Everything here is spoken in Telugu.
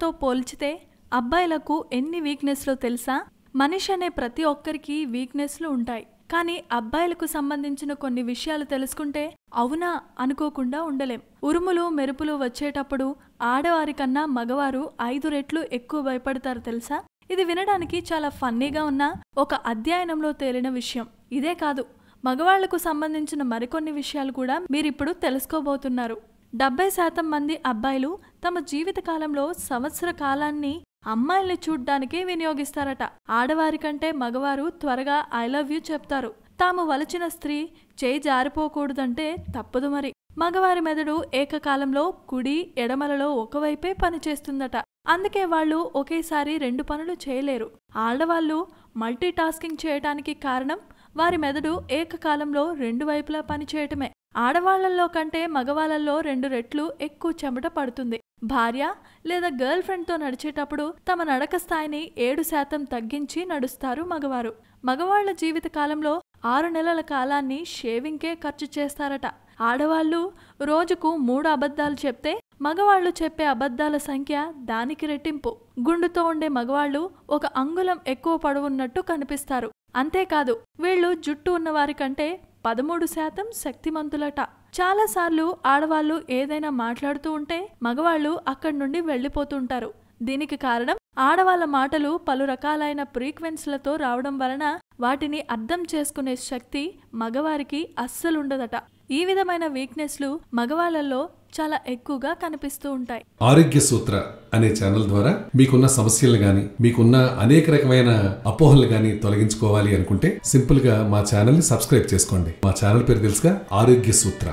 అమ్మాయిలతో పోల్చితే అబ్బాయిలకు ఎన్ని వీక్నెస్లో తెలుసా? మనిషి అనే ప్రతి ఒక్కరికి వీక్నెస్లు ఉంటాయి. కానీ అబ్బాయిలకు సంబంధించిన కొన్ని విషయాలు తెలుసుకుంటే అవునా అనుకోకుండా ఉండలేం. ఉరుములు మెరుపులు వచ్చేటప్పుడు ఆడవారి కన్నా మగవారు ఐదు రెట్లు ఎక్కువ భయపడతారు తెలుసా? ఇది వినడానికి చాలా ఫన్నీగా ఉన్న ఒక అధ్యయనంలో తేలిన విషయం. ఇదే కాదు మగవాళ్ళకు సంబంధించిన మరికొన్ని విషయాలు కూడా మీరిప్పుడు తెలుసుకోబోతున్నారు. డెబ్బై శాతం మంది అబ్బాయిలు తమ జీవితకాలంలో సంవత్సర కాలాన్ని అమ్మాయిల్ని చూడ్డానికే వినియోగిస్తారట. ఆడవారి కంటే మగవారు త్వరగా ఐ లవ్ యూ చెప్తారు. తాము వలచిన స్త్రీ చేయి జారిపోకూడదంటే తప్పదు మరి. మగవారి మెదడు ఏకకాలంలో కుడి ఎడమలలో ఒకవైపే పనిచేస్తుందట. అందుకే వాళ్ళు ఒకేసారి రెండు పనులు చేయలేరు. ఆడవాళ్ళు మల్టీ టాస్కింగ్ చేయటానికి కారణం వారి మెదడు ఏకకాలంలో రెండు వైపులా పనిచేయటమే. ఆడవాళ్ళలో కంటే మగవాళ్ళలో రెండు రెట్లు ఎక్కువ చెమట పడుతుంది. భార్య లేదా గర్ల్ ఫ్రెండ్తో నడిచేటప్పుడు తమ నడక స్థాయిని ఏడు శాతం తగ్గించి నడుస్తారు మగవారు. మగవాళ్ళ జీవిత కాలంలో ఆరు నెలల కాలాన్ని షేవింగ్కే ఖర్చు చేస్తారట. ఆడవాళ్ళు రోజుకు మూడు అబద్ధాలు చెప్తే మగవాళ్ళు చెప్పే అబద్ధాల సంఖ్య దానికి రెట్టింపు. గుండుతో ఉండే మగవాళ్ళు ఒక అంగుళం ఎక్కువ పడవున్నట్టు కనిపిస్తారు. అంతేకాదు వీళ్ళు జుట్టు ఉన్నవారి కంటే పదమూడు శాతం శక్తిమంతులట. చాలాసార్లు ఆడవాళ్ళు ఏదైనా మాట్లాడుతూ ఉంటే మగవాళ్ళు అక్కడి నుండి వెళ్ళిపోతుంటారు. దీనికి కారణం ఆడవాళ్ళ మాటలు పలు రకాలైన ఫ్రీక్వెన్స్లతో రావడం వలన వాటిని అర్థం చేసుకునే శక్తి మగవారికి అస్సలుండదట. ఈ విధమైన వీక్నెస్లు మగవాళ్ళల్లో చాలా ఎక్కువగా కనిపిస్తూ ఉంటాయి. ఆరోగ్య సూత్ర అనే ఛానల్ ద్వారా మీకున్న సమస్యలు గాని మీకున్న అనేక రకమైన అపోహలు గాని తొలగించుకోవాలి అనుకుంటే సింపుల్గా మా ఛానల్ని సబ్స్క్రైబ్ చేసుకోండి. మా ఛానల్ పేరు తెలుసుగా ఆరోగ్య సూత్ర.